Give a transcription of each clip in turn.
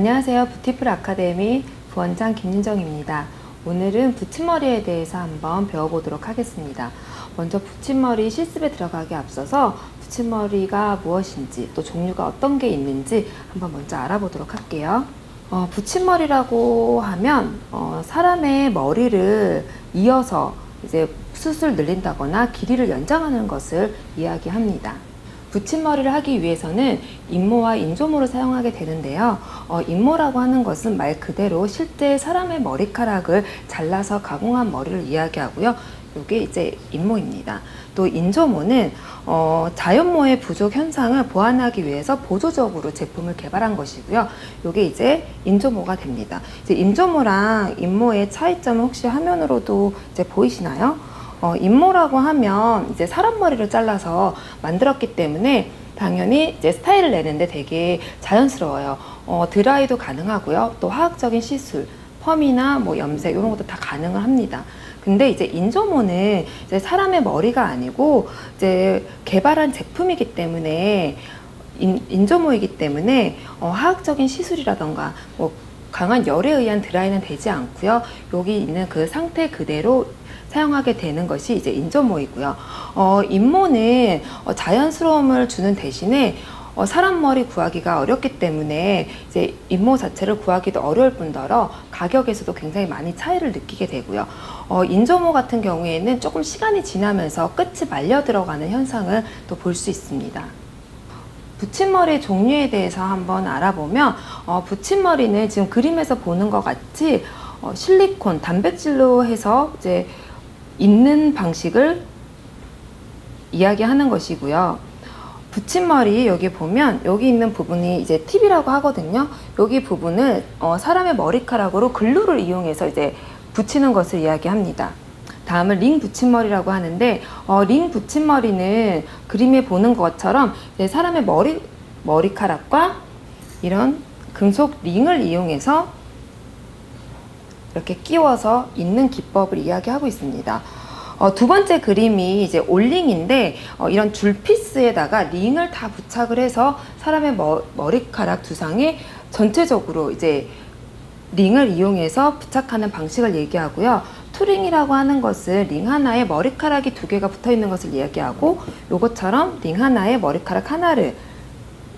안녕하세요. 뷰티풀 아카데미 부원장 김윤정입니다. 오늘은 붙임머리에 대해서 한번 배워보도록 하겠습니다. 먼저 붙임머리 실습에 들어가기 앞서서 붙임머리가 무엇인지 또 종류가 어떤 게 있는지 한번 먼저 알아보도록 할게요. 어, 붙임머리라고 하면 어, 사람의 머리를 이어서 이제 숱을 늘린다거나 길이를 연장하는 것을 이야기합니다. 붙임머리를 하기 위해서는 인모와 인조모를 사용하게 되는데요. 어, 인모라고 하는 것은 말 그대로 실제 사람의 머리카락을 잘라서 가공한 머리를 이야기하고요. 이게 이제 인모입니다. 또 인조모는 어, 자연모의 부족 현상을 보완하기 위해서 보조적으로 제품을 개발한 것이고요. 이게 이제 인조모가 됩니다. 이제 인조모랑 인모의 차이점은 혹시 화면으로도 이제 보이시나요? 어, 인모라고 하면 이제 사람 머리를 잘라서 만들었기 때문에 당연히 이제 스타일을 내는데 되게 자연스러워요. 어, 드라이도 가능하고요. 또 화학적인 시술, 펌이나 뭐 염색 이런 것도 다 가능을 합니다. 근데 이제 인조모는 이제 사람의 머리가 아니고 이제 개발한 제품이기 때문에 인, 인조모이기 때문에 어, 화학적인 시술이라던가 뭐 강한 열에 의한 드라이는 되지 않고요. 여기 있는 그 상태 그대로 사용하게 되는 것이 이제 인조모이고요. 어, 인모는 어, 자연스러움을 주는 대신에 어, 사람 머리 구하기가 어렵기 때문에 이제 인모 자체를 구하기도 어려울 뿐더러 가격에서도 굉장히 많이 차이를 느끼게 되고요. 어, 인조모 같은 경우에는 조금 시간이 지나면서 끝이 말려 들어가는 현상을 또 볼 수 있습니다. 붙임머리 종류에 대해서 한번 알아보면 어, 붙임머리는 지금 그림에서 보는 것 같이 어, 실리콘, 단백질로 해서 이제 있는 방식을 이야기하는 것이고요. 붙임머리 여기 보면 여기 있는 부분이 이제 팁이라고 하거든요. 여기 부분을 어, 사람의 머리카락으로 글루를 이용해서 이제 붙이는 것을 이야기합니다. 다음은 링 붙임머리라고 하는데 어, 링 붙임머리는 그림에 보는 것처럼 사람의 머리 머리카락과 이런 금속 링을 이용해서 이렇게 끼워서 있는 기법을 이야기하고 있습니다. 어, 두 번째 그림이 이제 올링인데 어, 이런 줄 피스에다가 링을 다 부착을 해서 사람의 머, 머리카락 두상에 전체적으로 이제 링을 이용해서 부착하는 방식을 얘기하고요. 투링이라고 하는 것은 링 하나에 머리카락이 두 개가 붙어 있는 것을 이야기하고 요것처럼 링 하나에 머리카락 하나를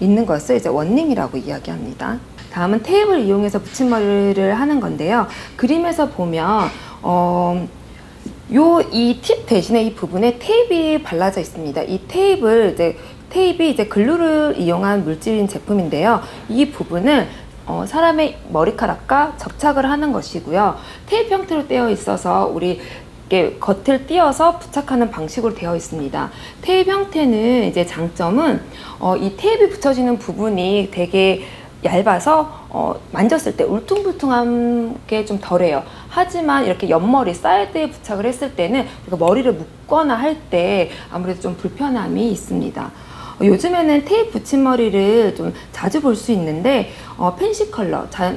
있는 것을 이제 원링이라고 이야기합니다. 다음은 테이프를 이용해서 붙임머리를 하는 건데요. 그림에서 보면 어, 요이 팁 대신에 이 부분에 테이프가 발라져 있습니다. 이 테이프를 이제 테이프 이제 글루를 이용한 물질인 제품인데요. 이 부분을 어, 사람의 머리카락과 접착을 하는 것이고요. 테이프 형태로 떼어 있어서 우리 겉을 띄어서 부착하는 방식으로 되어 있습니다. 테이프 형태는 이제 장점은 어, 이 테이프 붙여지는 부분이 되게 얇아서 어, 만졌을 때 울퉁불퉁한 게 좀 덜해요. 하지만 이렇게 옆머리 사이드에 부착을 했을 때는 머리를 묶거나 할 때 아무래도 좀 불편함이 있습니다. 어, 요즘에는 테이프 붙임머리를 좀 자주 볼 수 있는데 어, 펜시 컬러 자,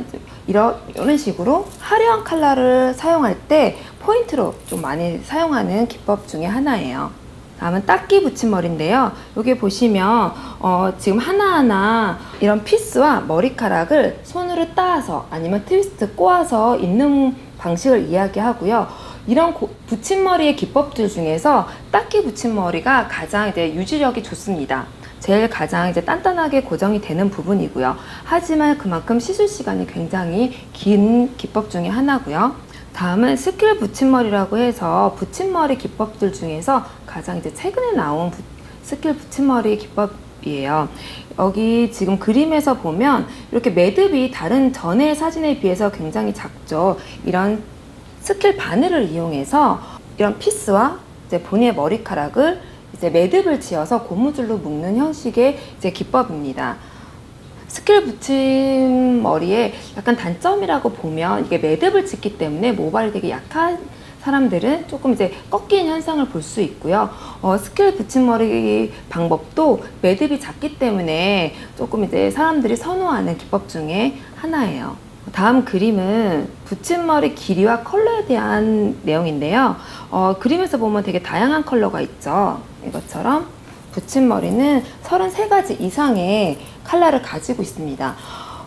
이런 이런 식으로 화려한 컬러를 사용할 때 포인트로 좀 많이 사용하는 기법 중에 하나예요. 다음은 딱기 붙임머리인데요. 여기 보시면 어, 지금 하나하나 이런 피스와 머리카락을 손으로 따서 아니면 트위스트 꼬아서 있는 방식을 이야기하고요. 이런 고, 붙임머리의 기법들 중에서 딱기 붙임머리가 가장 이제 유지력이 좋습니다. 제일 가장 이제 단단하게 고정이 되는 부분이고요. 하지만 그만큼 시술 시간이 굉장히 긴 기법 중에 하나고요. 다음은 스킬 붙임머리라고 해서 붙임머리 기법들 중에서 가장 이제 최근에 나온 부- 스킬 붙임머리 기법이에요. 여기 지금 그림에서 보면 이렇게 매듭이 다른 전의 사진에 비해서 굉장히 작죠. 이런 스킬 바늘을 이용해서 이런 피스와 이제 본인의 머리카락을 이제 매듭을 지어서 고무줄로 묶는 형식의 이제 기법입니다. 스킬 붙임 머리에 약간 단점이라고 보면 이게 매듭을 짓기 때문에 모발이 되게 약한 사람들은 조금 이제 꺾이는 현상을 볼 수 있고요. 어, 스킬 붙임머리 방법도 매듭이 작기 때문에 조금 이제 사람들이 선호하는 기법 중에 하나예요. 다음 그림은 붙임머리 길이와 컬러에 대한 내용인데요. 어, 그림에서 보면 되게 다양한 컬러가 있죠. 이것처럼 붙임머리는 33가지 이상의 컬러를 가지고 있습니다.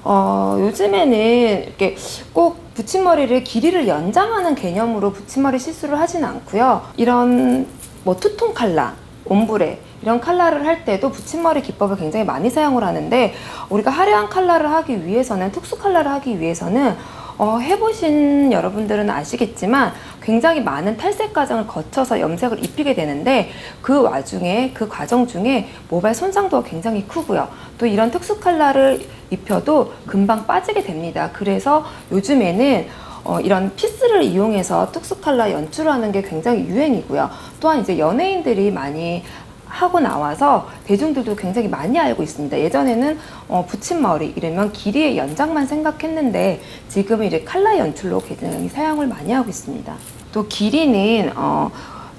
어, 요즘에는 이렇게 꼭 붙임머리를 길이를 연장하는 개념으로 붙임머리 시술을 하진 않고요. 이런 뭐 투톤 칼라, 옴브레 이런 칼라를 할 때도 붙임머리 기법을 굉장히 많이 사용을 하는데 우리가 화려한 칼라를 하기 위해서는 특수 칼라를 하기 위해서는 어, 해보신 여러분들은 아시겠지만 굉장히 많은 탈색 과정을 거쳐서 염색을 입히게 되는데 그 와중에 그 과정 중에 모발 손상도가 굉장히 크고요. 또 이런 특수 컬러를 입혀도 금방 빠지게 됩니다. 그래서 요즘에는 어, 이런 피스를 이용해서 특수 컬러 연출하는 게 굉장히 유행이고요. 또한 이제 연예인들이 많이 하고 나와서 대중들도 굉장히 많이 알고 있습니다. 예전에는 어, 붙임머리 이러면 길이의 연장만 생각했는데 지금은 이제 칼라 연출로 굉장히 사용을 많이 하고 있습니다. 또 길이는 어,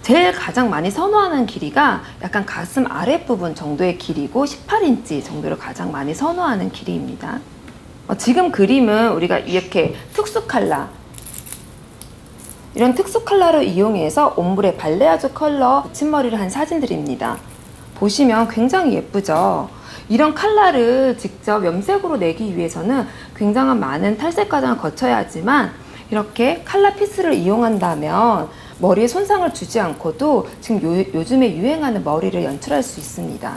제일 가장 많이 선호하는 길이가 약간 가슴 아랫부분 정도의 길이고 18인치 정도를 가장 많이 선호하는 길이입니다. 어, 지금 그림은 우리가 이렇게 특수 칼라 이런 특수 컬러를 이용해서 옴브레 발레아주 컬러 붙임머리를 한 사진들입니다. 보시면 굉장히 예쁘죠? 이런 컬러를 직접 염색으로 내기 위해서는 굉장한 많은 탈색 과정을 거쳐야 하지만 이렇게 칼라 피스를 이용한다면 머리에 손상을 주지 않고도 지금 요, 요즘에 유행하는 머리를 연출할 수 있습니다.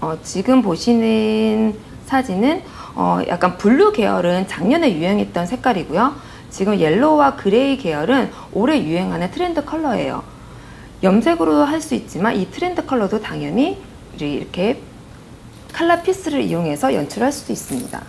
어, 지금 보시는 사진은 어, 약간 블루 계열은 작년에 유행했던 색깔이고요. 지금 옐로우와 그레이 계열은 올해 유행하는 트렌드 컬러예요. 염색으로 할 수 있지만 이 트렌드 컬러도 당연히 이렇게 칼라 피스를 이용해서 연출할 수도 있습니다.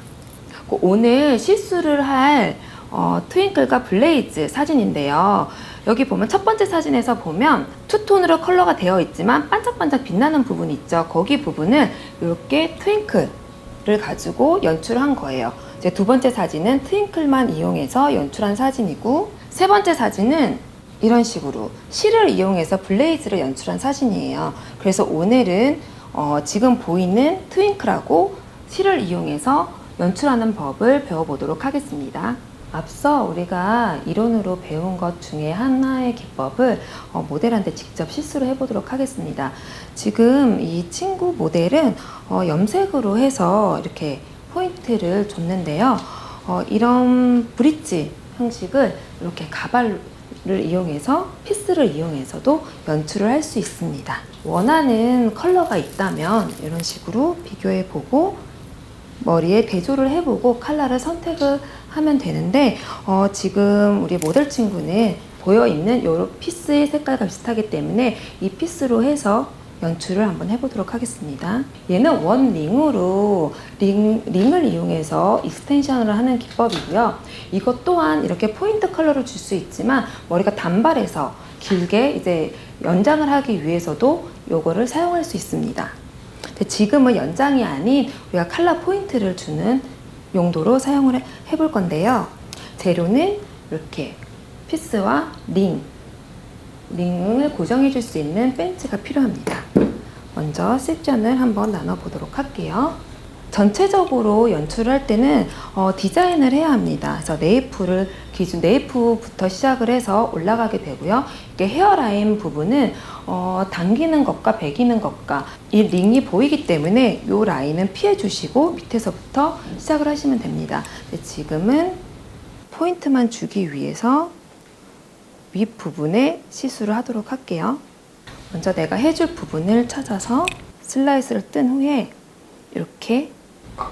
그 오늘 실수를 할 어, 트윙클과 블레이즈 사진인데요. 여기 보면 첫 번째 사진에서 보면 투톤으로 컬러가 되어 있지만 반짝반짝 빛나는 부분이 있죠. 거기 부분은 이렇게 트윙클을 가지고 연출한 거예요. 이제 두 번째 사진은 트윙클만 이용해서 연출한 사진이고 세 번째 사진은 이런 식으로 실을 이용해서 블레이즈를 연출한 사진이에요. 그래서 오늘은 어, 지금 보이는 트윙클하고 실을 이용해서 연출하는 법을 배워보도록 하겠습니다. 앞서 우리가 이론으로 배운 것 중에 하나의 기법을 어, 모델한테 직접 실수를 해보도록 하겠습니다. 지금 이 친구 모델은 어, 염색으로 해서 이렇게 포인트를 줬는데요. 어, 이런 브릿지 형식을 이렇게 가발을 이용해서 피스를 이용해서도 연출을 할 수 있습니다. 원하는 컬러가 있다면 이런 식으로 비교해 보고 머리에 대조를 해보고 컬러를 선택을 하면 되는데 어, 지금 우리 모델 친구는 보여 있는 요 피스의 색깔과 비슷하기 때문에 이 피스로 해서 연출을 한번 해보도록 하겠습니다. 얘는 원 링으로 링, 링을 이용해서 익스텐션을 하는 기법이고요. 이것 또한 이렇게 포인트 컬러를 줄 수 있지만 머리가 단발해서 길게 이제 연장을 하기 위해서도 요거를 사용할 수 있습니다. 지금은 연장이 아닌 우리가 컬러 포인트를 주는 용도로 사용을 해- 해볼 건데요. 재료는 이렇게 피스와 링, 링을 고정해 줄 수 있는 벤치가 필요합니다. 먼저 섹션을 한번 나눠 보도록 할게요. 전체적으로 연출을 할 때는 어, 디자인을 해야 합니다. 그래서 네이프를 기준 네이프부터 시작을 해서 올라가게 되고요. 이게 헤어라인 부분은 어, 당기는 것과 베기는 것과 이 링이 보이기 때문에 이 라인은 피해 주시고 밑에서부터 시작을 하시면 됩니다. 지금은 포인트만 주기 위해서 윗 부분에 시술을 하도록 할게요. 먼저 내가 해줄 부분을 찾아서 슬라이스를 뜬 후에 이렇게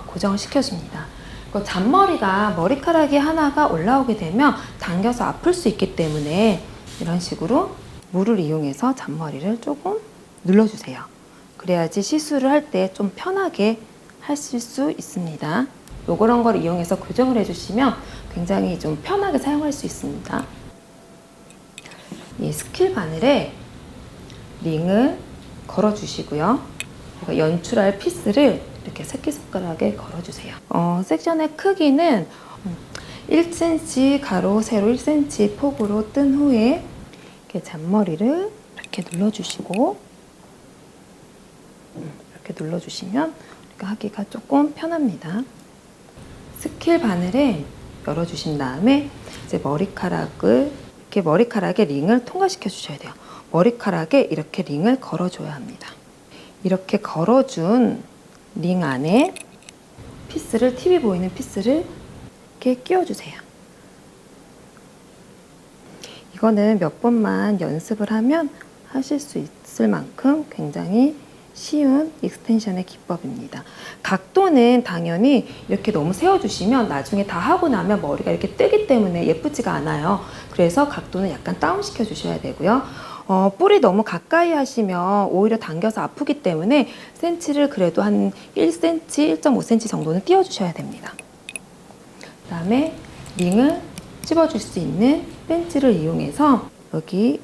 고정을 시켜줍니다. 그 잔머리가 머리카락이 하나가 올라오게 되면 당겨서 아플 수 있기 때문에 이런 식으로 물을 이용해서 잔머리를 조금 눌러주세요. 그래야지 시술을 할 때 좀 편하게 하실 수 있습니다. 요런 걸 이용해서 교정을 해주시면 굉장히 좀 편하게 사용할 수 있습니다. 이 스킬 바늘에 링을 걸어주시고요. 연출할 피스를 이렇게 새끼손가락에 걸어주세요. 어, 섹션의 크기는 1cm 가로 세로 1cm 폭으로 뜬 후에 이렇게 잔머리를 이렇게 눌러주시고 음, 이렇게 눌러주시면 우리가 하기가 조금 편합니다. 스킬 바늘에 열어주신 다음에 이제 머리카락을 이렇게 머리카락에 링을 통과시켜 주셔야 돼요. 머리카락에 이렇게 링을 걸어줘야 합니다. 이렇게 걸어준 링 안에 피스를 TV 보이는 피스를 이렇게 끼워주세요. 이거는 몇 번만 연습을 하면 하실 수 있을 만큼 굉장히 쉬운 익스텐션의 기법입니다. 각도는 당연히 이렇게 너무 세워주시면 나중에 다 하고 나면 머리가 이렇게 뜨기 때문에 예쁘지가 않아요. 그래서 각도는 약간 다운시켜 주셔야 되고요. 어, 뿌리 너무 가까이 하시면 오히려 당겨서 아프기 때문에 센치를 그래도 한 1cm, 1.5cm 정도는 띄워주셔야 됩니다. 그 다음에 링을 찝어줄 수 있는 벤치를 이용해서 여기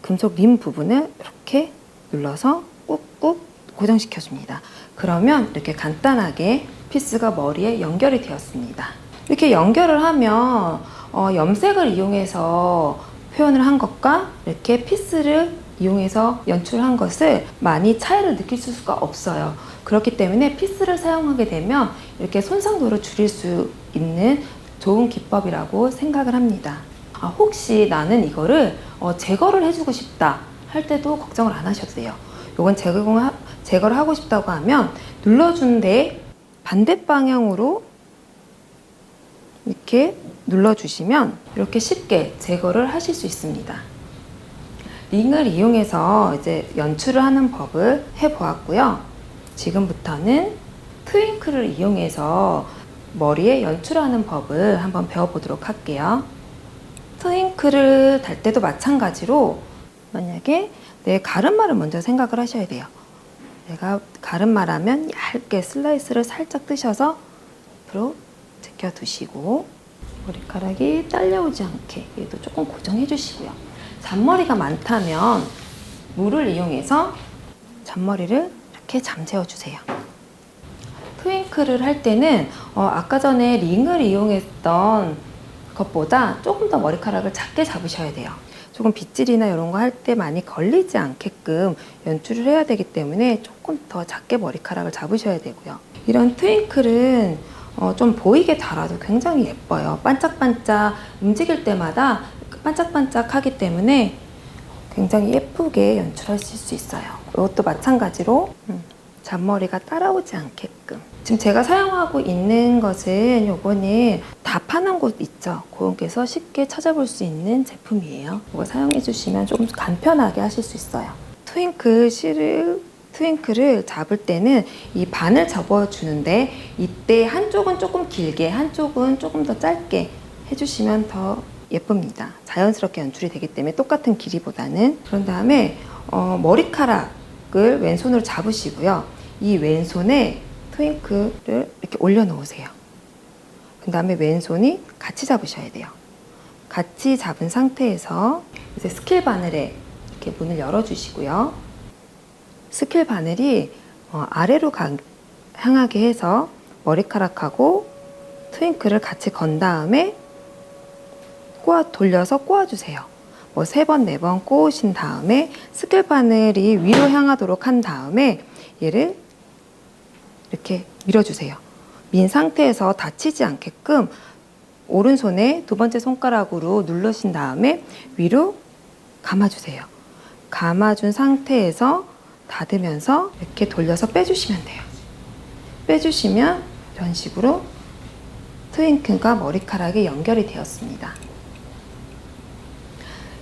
금속 림 부분을 이렇게 눌러서 꾹꾹 고정시켜 줍니다. 그러면 이렇게 간단하게 피스가 머리에 연결이 되었습니다. 이렇게 연결을 하면 어, 염색을 이용해서 표현을 한 것과 이렇게 피스를 이용해서 연출한 것을 많이 차이를 느낄 수가 없어요. 그렇기 때문에 피스를 사용하게 되면 이렇게 손상도를 줄일 수 있는 좋은 기법이라고 생각을 합니다. 아, 혹시 나는 이거를 어, 제거를 해주고 싶다 할 때도 걱정을 안 하셔도 돼요. 이건 제거, 제거를 하고 싶다고 하면 눌러주는데 반대 방향으로 이렇게 눌러주시면 이렇게 쉽게 제거를 하실 수 있습니다. 링을 이용해서 이제 연출을 하는 법을 해보았고요. 지금부터는 트윙클을 이용해서 머리에 연출하는 법을 한번 배워보도록 할게요. 트윙클을 달 때도 마찬가지로 만약에 내 가르마를 먼저 생각을 하셔야 돼요. 내가 가르마라면 얇게 슬라이스를 살짝 뜨셔서 앞으로 제껴두시고 머리카락이 딸려오지 않게 얘도 조금 고정해 주시고요. 잔머리가 많다면 물을 이용해서 잔머리를 이렇게 잠재워 주세요. 트윙클을 할 때는 어, 아까 전에 링을 이용했던 것보다 조금 더 머리카락을 작게 잡으셔야 돼요. 조금 빗질이나 이런 거 할 때 많이 걸리지 않게끔 연출을 해야 되기 때문에 조금 더 작게 머리카락을 잡으셔야 되고요. 이런 트윙클은 어, 좀 보이게 달아도 굉장히 예뻐요. 반짝반짝 움직일 때마다 반짝반짝 하기 때문에 굉장히 예쁘게 연출하실 수 있어요. 이것도 마찬가지로 음, 잔머리가 따라오지 않게끔. 지금 제가 사용하고 있는 것은 요거는 다 파는 곳 있죠. 그곳에서 쉽게 찾아볼 수 있는 제품이에요. 이거 사용해 주시면 조금 간편하게 하실 수 있어요. 트윙클 실을 트윙클을 잡을 때는 이 반을 접어주는데 이때 한쪽은 조금 길게 한쪽은 조금 더 짧게 해주시면 더 예쁩니다. 자연스럽게 연출이 되기 때문에 똑같은 길이보다는 그런 다음에 어, 머리카락을 왼손으로 잡으시고요. 이 왼손에 트윙클을 이렇게 올려놓으세요. 그 다음에 왼손이 같이 잡으셔야 돼요. 같이 잡은 상태에서 이제 스킬 바늘에 이렇게 문을 열어주시고요. 스킬 바늘이 어, 아래로 가- 향하게 해서 머리카락하고 트윙클을 같이 건 다음에 꼬아 돌려서 꼬아주세요. 뭐 세 번, 네 번 꼬으신 다음에 스킬 바늘이 위로 향하도록 한 다음에 얘를 이렇게 밀어주세요. 민 상태에서 다치지 않게끔 오른손에 두 번째 손가락으로 누르신 다음에 위로 감아주세요. 감아준 상태에서 닫으면서 이렇게 돌려서 빼주시면 돼요. 빼주시면 이런 식으로 트윙클과 머리카락이 연결이 되었습니다.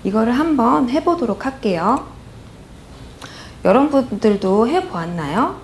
이거를 한번 해보도록 할게요. 여러분들도 해보았나요?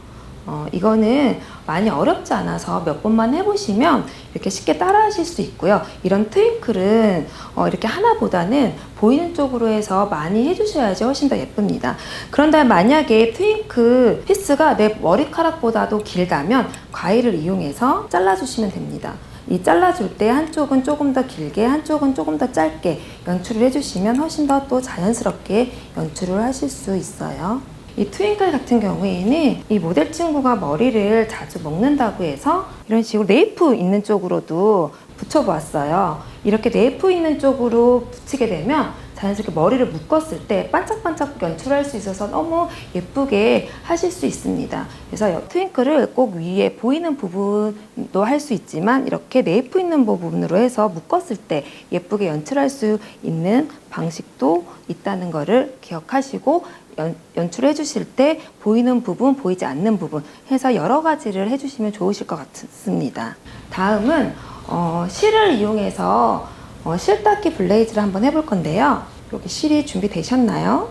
어, 이거는 많이 어렵지 않아서 몇 번만 해보시면 이렇게 쉽게 따라 하실 수 있고요. 이런 트윙클은 어, 이렇게 하나보다는 보이는 쪽으로 해서 많이 해주셔야지 훨씬 더 예쁩니다. 그런데 만약에 트윙클 피스가 내 머리카락보다도 길다면 과일을 이용해서 잘라주시면 됩니다. 이 잘라줄 때 한쪽은 조금 더 길게 한쪽은 조금 더 짧게 연출을 해주시면 훨씬 더 또 자연스럽게 연출을 하실 수 있어요. 이 트윙클 같은 경우에는 이 모델 친구가 머리를 자주 먹는다고 해서 이런 식으로 네이프 있는 쪽으로도 붙여보았어요. 이렇게 네이프 있는 쪽으로 붙이게 되면 자연스럽게 머리를 묶었을 때 반짝반짝 연출할 수 있어서 너무 예쁘게 하실 수 있습니다. 그래서 이 트윙클을 꼭 위에 보이는 부분도 할 수 있지만 이렇게 네이프 있는 부분으로 해서 묶었을 때 예쁘게 연출할 수 있는 방식도 있다는 것을 기억하시고 연, 연출해 주실 때 보이는 부분, 보이지 않는 부분 해서 여러 가지를 해주시면 좋으실 것 같습니다. 다음은 어, 실을 이용해서 어, 실닦기 블레이즈를 한번 해볼 건데요. 여기 실이 준비되셨나요?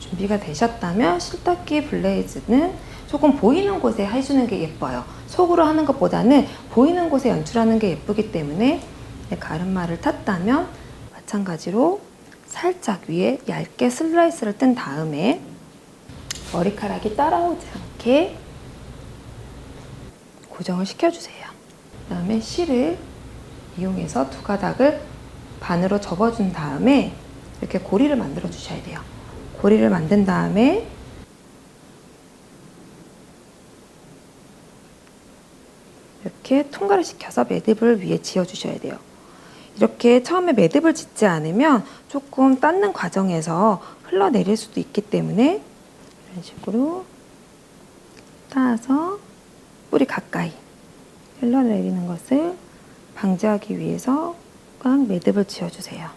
준비가 되셨다면 실닦기 블레이즈는 조금 보이는 곳에 해주는 게 예뻐요. 속으로 하는 것보다는 보이는 곳에 연출하는 게 예쁘기 때문에 네, 가르마를 탔다면 마찬가지로 살짝 위에 얇게 슬라이스를 뜬 다음에 머리카락이 따라오지 않게 고정을 시켜주세요. 그 다음에 실을 이용해서 두 가닥을 반으로 접어준 다음에 이렇게 고리를 만들어 주셔야 돼요. 고리를 만든 다음에 이렇게 통과를 시켜서 매듭을 위에 지어 주셔야 돼요. 이렇게 처음에 매듭을 짓지 않으면 조금 닦는 과정에서 흘러내릴 수도 있기 때문에 이런 식으로 따서 뿌리 가까이 흘러내리는 것을 방지하기 위해서 꽉 매듭을 지어주세요.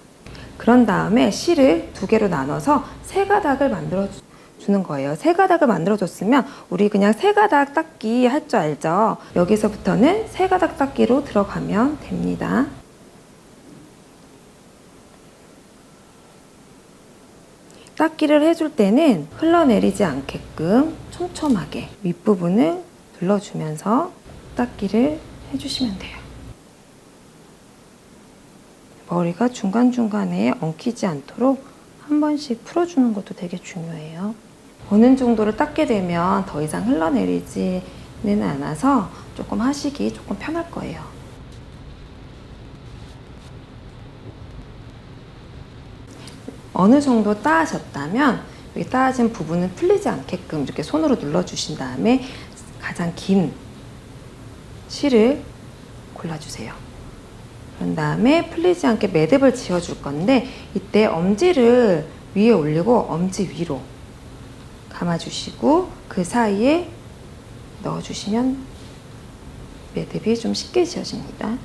그런 다음에 실을 두 개로 나눠서 세 가닥을 만들어 주- 주는 거예요. 세 가닥을 만들어 줬으면 우리 그냥 세 가닥 닦기 할 줄 알죠? 여기서부터는 세 가닥 닦기로 들어가면 됩니다. 닦기를 해줄 때는 흘러내리지 않게끔 촘촘하게 윗부분을 눌러주면서 닦기를 해주시면 돼요. 머리가 중간중간에 엉키지 않도록 한 번씩 풀어주는 것도 되게 중요해요. 어느 정도를 닦게 되면 더 이상 흘러내리지는 않아서 조금 하시기 조금 편할 거예요. 어느 정도 따아졌다면 여기 따아진 부분은 풀리지 않게끔 이렇게 손으로 눌러주신 다음에 가장 긴 실을 골라주세요. 그런 다음에 풀리지 않게 매듭을 지어줄 건데 이때 엄지를 위에 올리고 엄지 위로 감아주시고 그 사이에 넣어주시면 매듭이 좀 쉽게 지어집니다.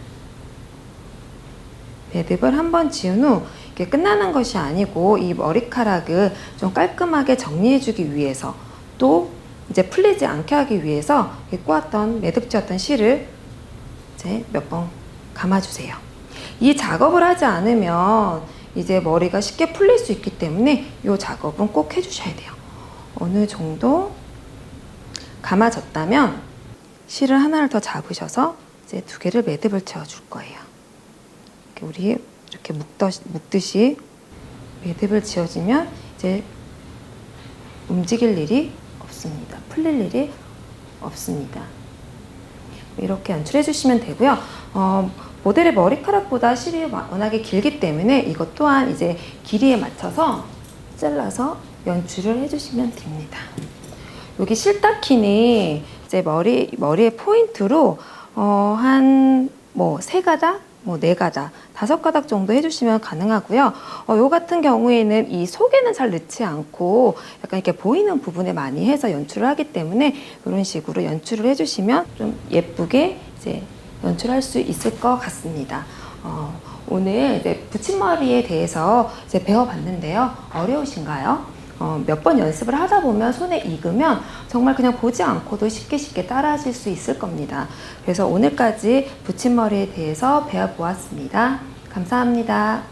매듭을 한번 지은 후 이게 끝나는 것이 아니고 이 머리카락을 좀 깔끔하게 정리해주기 위해서 또 이제 풀리지 않게 하기 위해서 이 꼬았던 매듭 지었던 실을 이제 몇 번 감아주세요. 이 작업을 하지 않으면 이제 머리가 쉽게 풀릴 수 있기 때문에 이 작업은 꼭 해주셔야 돼요. 어느 정도 감아졌다면 실을 하나를 더 잡으셔서 이제 두 개를 매듭을 지어줄 거예요. 우리 이렇게 묶듯이, 묶듯이 매듭을 지어지면 이제 움직일 일이 없습니다. 풀릴 일이 없습니다. 이렇게 연출해 주시면 되고요. 어, 모델의 머리카락보다 실이 워낙에 길기 때문에 이것 또한 이제 길이에 맞춰서 잘라서 연출을 해주시면 됩니다. 여기 실타키는 이제 머리 머리의 포인트로 어, 한뭐 세 가닥, 뭐 네 가닥, 다섯 가닥 정도 해주시면 가능하고요. 어, 요 같은 경우에는 이 속에는 잘 넣지 않고 약간 이렇게 보이는 부분에 많이 해서 연출을 하기 때문에 이런 식으로 연출을 해주시면 좀 예쁘게 이제 연출할 수 있을 것 같습니다. 어, 오늘 이제 붙임머리에 대해서 이제 배워봤는데요. 어려우신가요? 어, 몇 번 연습을 하다 보면 손에 익으면 정말 그냥 보지 않고도 쉽게 쉽게 따라하실 수 있을 겁니다. 그래서 오늘까지 붙임머리에 대해서 배워보았습니다. 감사합니다.